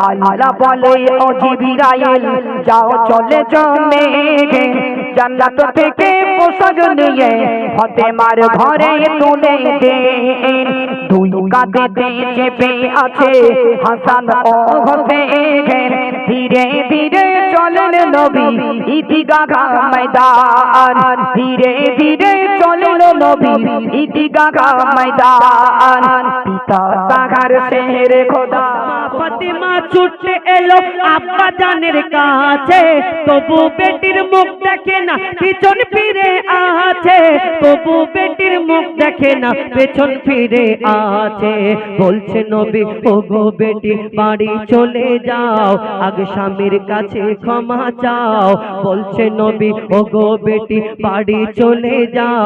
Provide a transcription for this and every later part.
আল্লাহ বলে, ও জিবরাইল, যাও চলে জমে জান্নাত থেকে পোশাক নিয়ে ফতেমার ঘরে তুলে দে। দুই কাঁধে চেপে আছে হাসান ও হোসেন ধীরে ধীরে চলেন নবী ঈদগাহ ময়দান। ধীরে ধীরে চলেন নবী ঈদগাহ ময়দান। পিতা সাগার শের খোদা। ফাতেমা ছুটে এলো আব্বা জানের কাছে। তবু বেটির মুখ দেখে না, পিছন ফিরে আছে। তবু বেটির মুখ দেখে না, পেছন ফিরে আছে। বলছে নবী বেটি, বাড়ি চলে যাও। আগে স্বামীর কাছে ক্ষমা চাও। বলছে নবী ও গো বেটি, বাড়ি চলে যাও।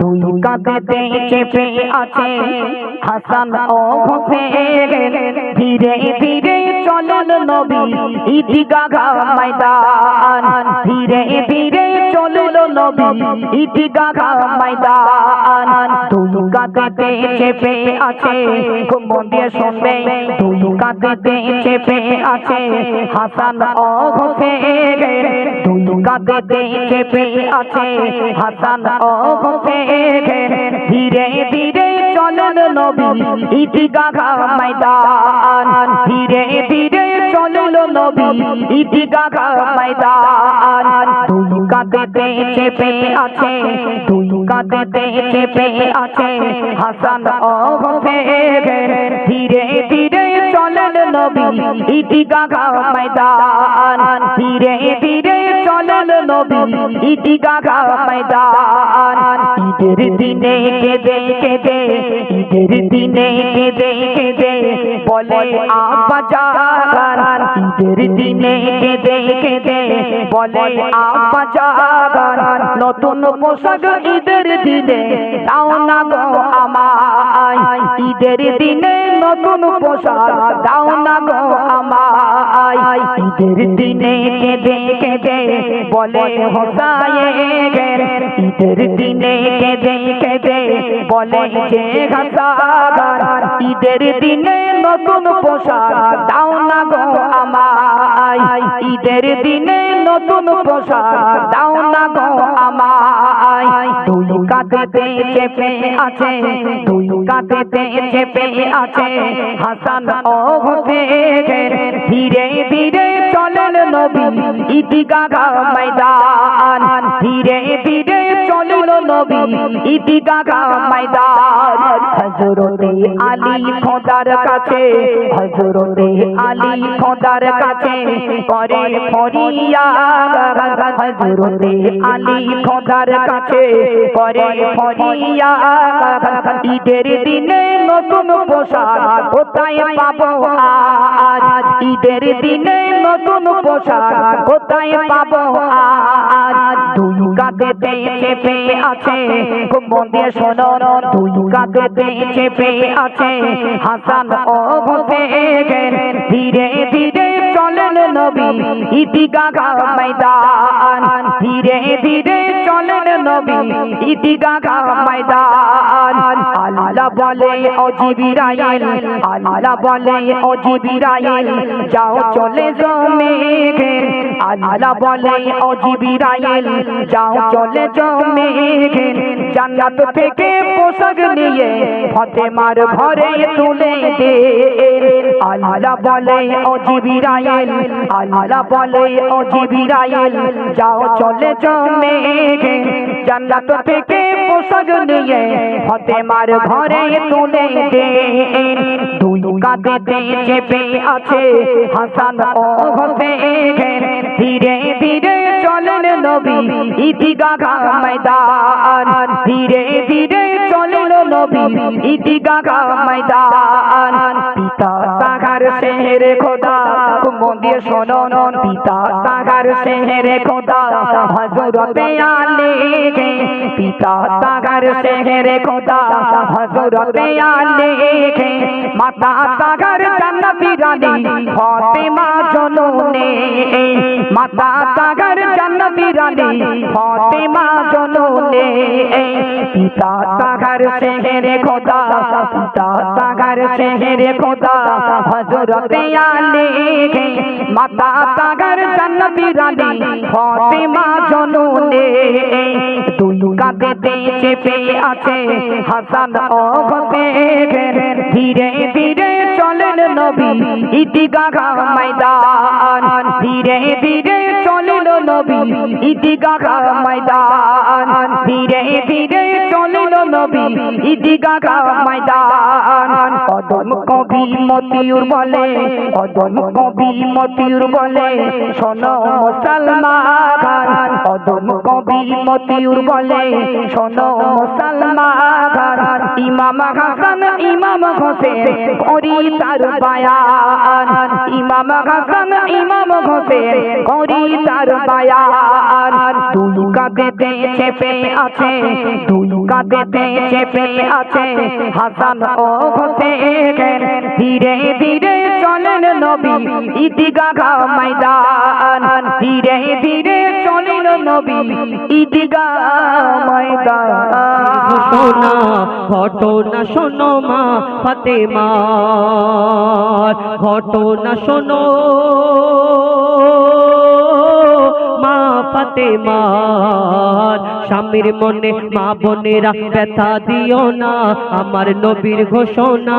দুই কাঁধে চেপে আছে হাসান ও হোসেন। ধীরে ধীরে চলল নবী ঈদগাহ ময়দান। ধীরে ধীরে চলল নবী, ঈদগাহ ময়দান। দুই কাঁধে চেপে আছে মন দিয়ে শুনবে। চেপে আছে, হাসান ও হোসেন চেপে আছে, হাসান ও হোসেন ধীরে ধীরে চলন নবী, ঈদগাহ ময়দান। ধীরে ধীরে চলল নবী ময়দান। কাঁধে চেপে আছে, দুই কাঁধে চেপে আছে, হাসান ও হোসেন। ধীরে ধীরে চলন নবী ঈদগাহ ময়দান। ধীরে ধীরে চলন নবী ঈদগাহ ময়দান। ঈদের দিনে কেঁদে কেঁদে, ঈদের দিনে কেঁদে কেঁদে বলে ঈদের দিনে কেঁদে কেঁদে বলে নতুন পোশাক ঈদের দিনে দাও না গো আমায়। ঈদের দিনে নতুন পোশাক দাও না গো আমায়। ঈদের দিনে কেঁদে কেঁদে বলে হোসায়ে ঈদের দিনে কেঁদে কেঁদে বলে যে ঈদের দিনে নতুন পোশাক, দাও না গো আমায়। ঈদের দিনে নতুন পোশাক, দাও না গো আমায়। দুই কাঁধে চেপে আছে, দুই কাঁধেতে চেপে আছে। হাসান ও ধীরে ধীরে চলেন নবী, ঈদগাহ ময়দান। ধীরে ধীরে চলেন নবী, ঈদগাহ ময়দান। হযরতে আলী খোদার কাছে, হযরতে আলী খোদার কাছে করে ফরিয়া হযরতে আলী খোদার কাছে করে ফরিয়া ঈদের দিনে নতুন পোশাক কোথায় পাবো আজ? ঈদের দিনে নতুন পোশাক কোথায় পাবো? আজ দুই চেপে আছে। মন দিয়ে শোনো, দুই চেপে আছে। হাসান ও ধীরে ধীরে নবী ঈদগাহ ময়দান ধীরে ধীরে চলেন নবী ঈদগাহ ময়দান আল্লাহ বলে ও জিবরাইল আল্লাহ বলে ও জিবরাইল যাও চলে জমে আল্লাহ বলে ও জিবরাইল যাও চলে জমে জান্নাত থেকে পোশাক নিয়ে ফতেমার ঘরে তুলে দে আল্লাহ বলে, ও জিবরাইল আল্লাহ বলে, ও জিবরাইল, যাও চলে জমে জান্নাত থেকে পোশাক নিয়ে ফতেমার ঘরে তুলে দে। দুই কাঁধে চেপে আছে হাসান ও হোসেন। ধীরে ধীরে চলেন নবী, ঈদগাহ ময়দান। ধীরে ধীরে চলেন নবী, ঈদগাহ ময়দান। পিতা তাগার শেহরে খোদা মন দিয়ে শোনো পিতা তাগার শেহরে খোদা হযরতে আলী পিতা তাগার শেহরে খোদা হযরতে আলী মাতা তাগার জান্নাতি রানী, ফাতেমা জননী। মাতা তাগার জান্নাতি রানী, ফাতেমা জননী। পিতা তাগার শেহরে খোদা, পিতা তাগার শেহরে খোদা। হযরতে আলী মাতা তাগার জান্নাতি রানী ফাতেমা জননী। চেপে আছে হাসান ও ধীরে ধীরে চলেন নবী ঈদগাহ ময়দান। ধীরে ধীরে চলেন নবী ময়দান। ধীরে ধীরে চলেন নবী। ঈদগাহ ময়দান। কদম কবি মতিউর বলে, কদম কবি মতিউর বলে, শোনো মুসলমান। কদম কবি মতিউর বলে, শোনো মুসলমান। ইমাম হাসান, ইমাম হোসেন করি তার বায়ান। ইমাম হাসান, ইমাম হোসেন করি তার বায়ান। দুই কাঁধেতে চেপে আছে দুই চেপে আছে, হাসান ও হোসেন ধীরে ধীরে চলেন নবী ঈদগাহ ময়দান। ধীরে ধীরে চলেন নবী ঈদগাহ ময়দান। ঘটনা ঘটনা শোনো মা ফাতেমার ঘটনা শোনো ফাতেমার স্বামীর মনে মা বোনেরা ব্যথা দিও না। আমার নবীর ঘোষণা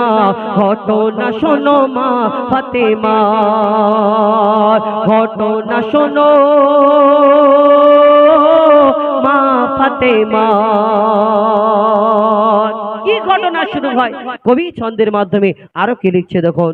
ঘটনা শোনো মা ফাতেমার ঘটনা শোনো মা ফাতেমা। কি ঘটনা শুরু হয়? কবি ছন্দের মাধ্যমে আরও কি লিখছে দেখুন।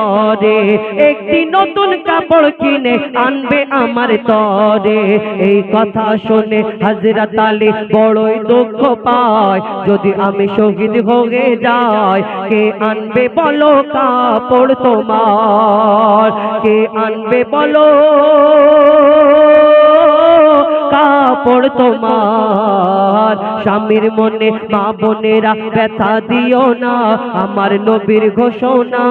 একটি নতুন কাপড় কিনে আনবে আমার তরে। এই কথা শুনে হাজরাত আলী বড়ই দুঃখ পায়। যদি আমি শহীদ হয়ে যাই, কে আনবে বলো কাপড় তোমার? কে আনবে বলো কাপড় তোমার। স্বামীর মনে মা বোনেরা ব্যথা দিও না। আমার নবীর ঘোষণা,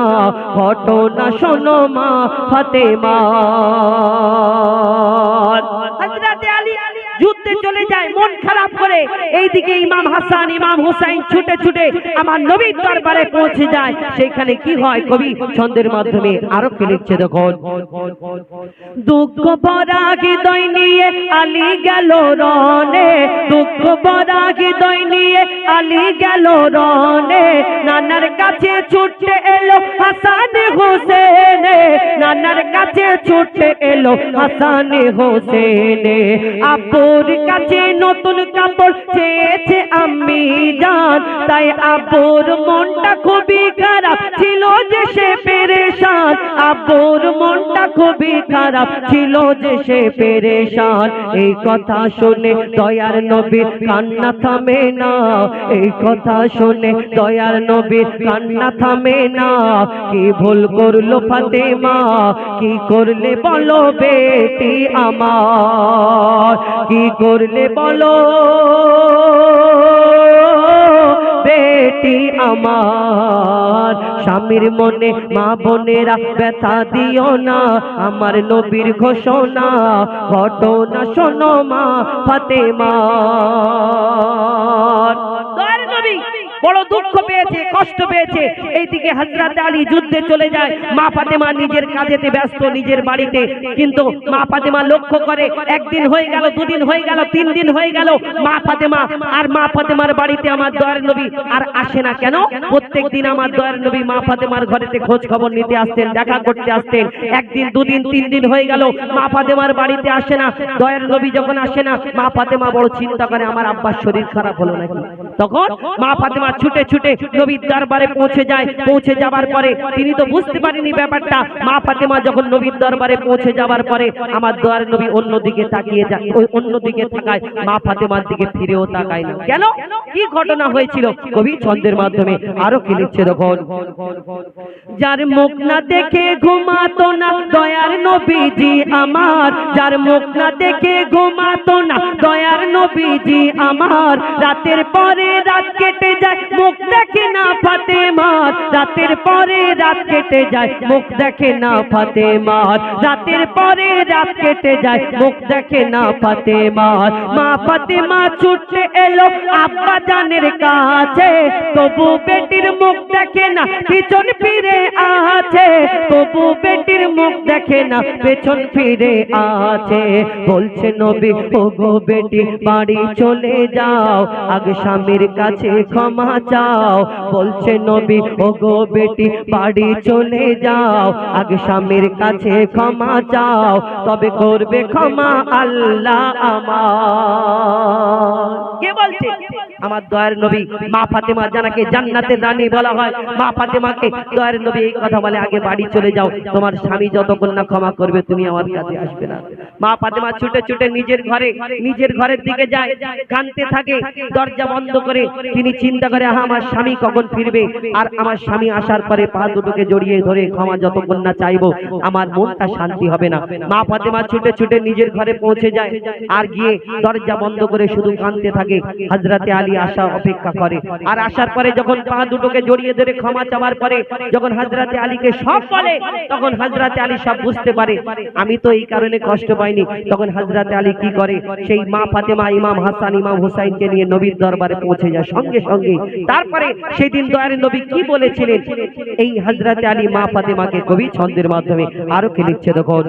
ঘটনা শোনো মা ফাতেমা। যুদ্ধে চলে যায়, মন খারাপ করে। এইদিকে ইমাম হাসান, ইমাম হুসাইন ছুটে ছুটে আমার নবীর দরবারে পৌঁছে যায়। সেখানে কি হয় কবি? ছন্দের মাধ্যমে আরও কি লিখছে দেখুন দুঃখ ভরা হৃদয় নিয়ে আলী গেল রনে দুঃখ ভরা হৃদয় নিয়ে আলী গেল রনে নানার কাছে ছুটে এলো হাসান হোসেন। নানার কাছে ছুটে এলো হাসান হোসেন। আব্বুর কাছে নতুন কাপড় চেয়েছে আমি জান, তাই মনটা খুবই খারাপ ছিল যে সে পেরেশান। মনটা খুবই খারাপ ছিল যে সে পেরেশান। এই কথা শুনে দয়ার নবীর কান্না থামে না, এই কথা শুনে দয়ার নবীর কান্না থামে না। কি ভুল করল ফাতেমা, কি করলে বলো বেটি আমার? কি করলে বলো, বেটি আমার, স্বামীর মনে মা বোনেরা ব্যথা দিও না, আমার নবীর ঘোষণা, ঘটনা শোনো মা ফাতেমা। বড় দুঃখ পেয়েছে, কষ্ট পেয়েছে। এইদিকে হজরত আলী যুদ্ধে চলে যায়। মা ফাতেমা নিজের কাজেতে ব্যস্ত, নিজের বাড়িতে। কিন্তু মা ফাতেমা লক্ষ্য করে, একদিন হয়ে গেল, দুদিন হয়ে গেল, তিন দিন হয়ে গেল। মা ফাতেমা আর মা ফাতেমার বাড়িতে আমার দয়ার নবী আর আসে না কেন? প্রত্যেক দিন আমার দয়ার নবী মা ফাতেমার ঘরেতে খোঁজ খবর নিতে আসতেন, দেখা করতে আসতেন। একদিন, দুদিন, তিন দিন হয়ে গেল, মা ফাতেমার বাড়িতে আসে না। দয়ার নবী যখন আসে না, মা ফাতেমা বড় চিন্তা করে, আমার আব্বার শরীর খারাপ হলো নাকি? তখন মা ফাতেমা ছুটে ছুটে নবীর দরবারে পৌঁছে যায়। পৌঁছে যাবার পরে তিনি তো বুঝতে পারেনি ব্যাপারটা। মা ফাতেমা যখন নবীর দরবারে পৌঁছে যাবার পরে আমার দয়ার নবী অন্যদিকে তাকিয়ে যায়। ওই অন্যদিকে তাকায়, মা ফাতেমার দিকে ফিরেও তাকায় না। কেন? কি ঘটনা হয়েছিল? কবি ছন্দের মাধ্যমে আরও কি লিখছে দেখুন যার মুখ না দেখে ঘুমাতো না, দয়ার নবীজি আমার। যার মুখ না দেখে ঘুমাতো না, দয়ার নবীজি আমার। রাতের পরে রাত কেটে যায় মুখ দেখে না ফাতে ফাতেমার রাতের পরে রাত কেটে যায়। মুখ দেখে না ফাতে ফাতেমার রাতের পরে রাত কেটে যায়। মুখ দেখে না ফাতে ফাতেমার মা ফাতেমা ছুটে এলো আব্বা জানের কাছে। তবু বেটির মুখ দেখে না পিছন ফিরে আছে। তবু বেটির মুখ দেখে না পেছন ফিরে আছে। বলছে নবী ও গো বেটি, বাড়ি চলে যাও। আগে স্বামীর কাছে ক্ষমা চাও বলছে নবী ও গো বেটি, বাড়ি চলে যাও। আগে স্বামীর কাছে ক্ষমা চাও। তবে করবে ক্ষমা আল্লাহ আমার। কে বলছে? আমার দয়ার নবী মা ফাতেমা জানাকে জান্নাতের রানী বলা হয়। মা ফাতেমাকে দয়ার নবী এই কথা বলে, আগে বাড়ি চলে যাও, তোমার স্বামী যতক্ষণ না ক্ষমা করবে, তুমি আমার কাছে আসবে না। মা ফাতেমা ছুটে ছুটে নিজের ঘরে, নিজের ঘরের দিকে যায় কানতে থাকে, দরজা বন্ধ করে। তিনি চিন্তা করে হ্যাঁ আমার স্বামী কখন ফিরবে? আর আমার স্বামী আসার পরে পা দুটোকে জড়িয়ে ধরে ক্ষমা যতক্ষণ না চাইব, আমার মনটা শান্তি হবে না। মা ফাতেমা ছুটে ছুটে নিজের ঘরে পৌঁছে যায়, আর গিয়ে দরজা বন্ধ করে শুধু কানতে থাকে। হাজরাতে আলী আসা অপেক্ষা করে। আর আসার পরে যখন পা দুটোকে জড়িয়ে ধরে ক্ষমা চাওয়ার পরে যখন হাজরাতে আলীকে সব বলে তখন হাজরাতে আলী সব বুঝতে পারে। আমি তো এই কারণে কষ্ট পাইনি। তখন হাজরাতে আলী কি করে? সেই মা ফাতেমা ইমাম হাসান ইমাম হুসাইনকে নিয়ে নবীর দরবারে পৌঁছে যায় সঙ্গে সঙ্গে। তারপরে সেই দিন দয়ার নবী কি বলেছিলেন? এই হাজরাতে আলী মা ফাতেমাকে কবি ছন্দের মাধ্যমে আরও কি লিখছে দেখুন।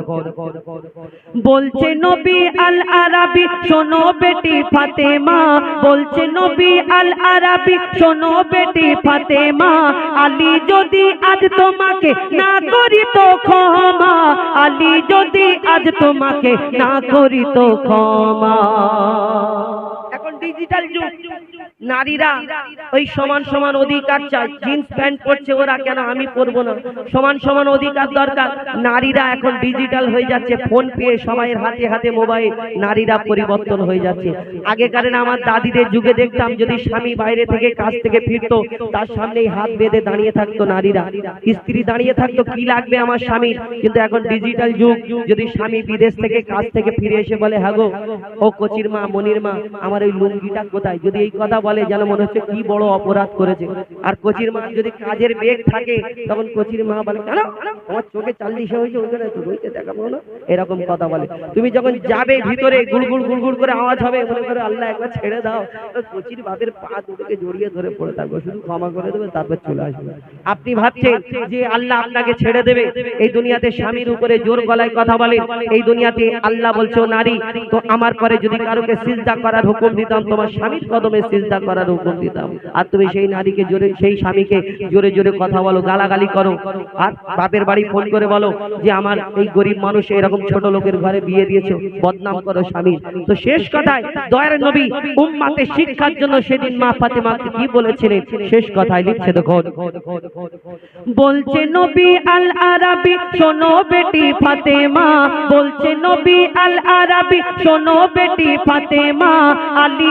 বলছে নবী আল আরাবি শোনো বেটি ফাতেমা বলছে নবী আল আরাবি শোনো বেটি ফাতেমা। আলী যদি আজ তোমাকে না করি তো ক্ষমা। আলী যদি আজ তোমাকে না করি তো ক্ষমা। ডিজিটাল যুগ, নারীরা ওই সমান সমান অধিকার চায় জিন্স প্যান্ট পরছে ওরা, কেন আমি পরবো না? সমান সমান অধিকার দরকার, নারীরা এখন ডিজিটাল হয়ে যাচ্ছে ফোন পেয়ে সবাই হাতে হাতে মোবাইল নারীরা পরিবর্তন হয়ে যাচ্ছে। আগেকার আমার দাদিদের যুগে দেখতাম, যদি স্বামী বাইরে থেকে কাজ থেকে ফিরতো, তার সামনেই হাত বেঁধে দাঁড়িয়ে থাকতো নারীরা। স্ত্রী দাঁড়িয়ে থাকতো, কি লাগবে আমার স্বামীর? কিন্তু এখন ডিজিটাল যুগ, যদি স্বামী বিদেশ থেকে কাজ থেকে ফিরে এসে বলে, হাগো, ও কচির মা, মনির মা, আমার ওই কোথায়? যদি এই কথা বলে, যেন মনে হচ্ছে কি বড় অপরাধ করেছে। আর কচির মা যদি কাজের বেগ থাকে, তখন কচির মা বলে, কেন? আমার চোখে চাল্লিশে হয়েছে তো এরকম কথা বলে। তুমি যখন যাবে ভিতরে, গুড়গুড় গুড়গুড় করে আওয়াজ হবে, মনে করে, আল্লাহ একবার ছেড়ে দাও। বাপের পা দুটোকে জড়িয়ে ধরে পড়ে শুধু ক্ষমা করে দেবে, তারপর চলে আসবে। আপনি ভাবছেন যে আল্লাহ আপনাকে ছেড়ে দেবে? এই দুনিয়াতে স্বামীর উপরে জোর গলায় কথা বলে, এই দুনিয়াতে আল্লাহ বলছে নারী। তো আমার পরে যদি কারোকে সিজদা করার হুকুম দিতাম তোমার স্বামীর কদমে সিজদা করার হুকুম দিতাম। আর তুমি সেই নারীকে জোরে, সেই স্বামীকে জোরে জোরে কথা বলো, গালাগালি করো। আর বাপের বাড়ি ফোন করে বলো যে, আমার এই গরিব মানুষ এরকম ছোট লোকের ঘরে বিয়ে দিয়েছ, বদনাম করো স্বামী তো শেষ কথায় দয়ার নবী উম্মাতে শিক্ষার জন্য সেদিন মা ফাতেমাকে কি বলেছিলেন? শেষ কথায় লিখছে দেখো বলছে, নবী আল আরাবি শোনো বেটি ফাতেমা। বলছে, নবী আল আরাবি শোনো বেটি ফাতেমা। আলী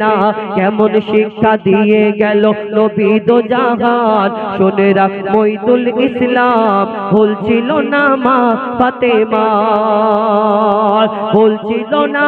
না কেমন শিক্ষা দিয়ে গেল নবী দো জাহান। শোনেরা মইদুল ইসলাম, ভুল ছিল না মা ফাতেমা। ভুল ছিল না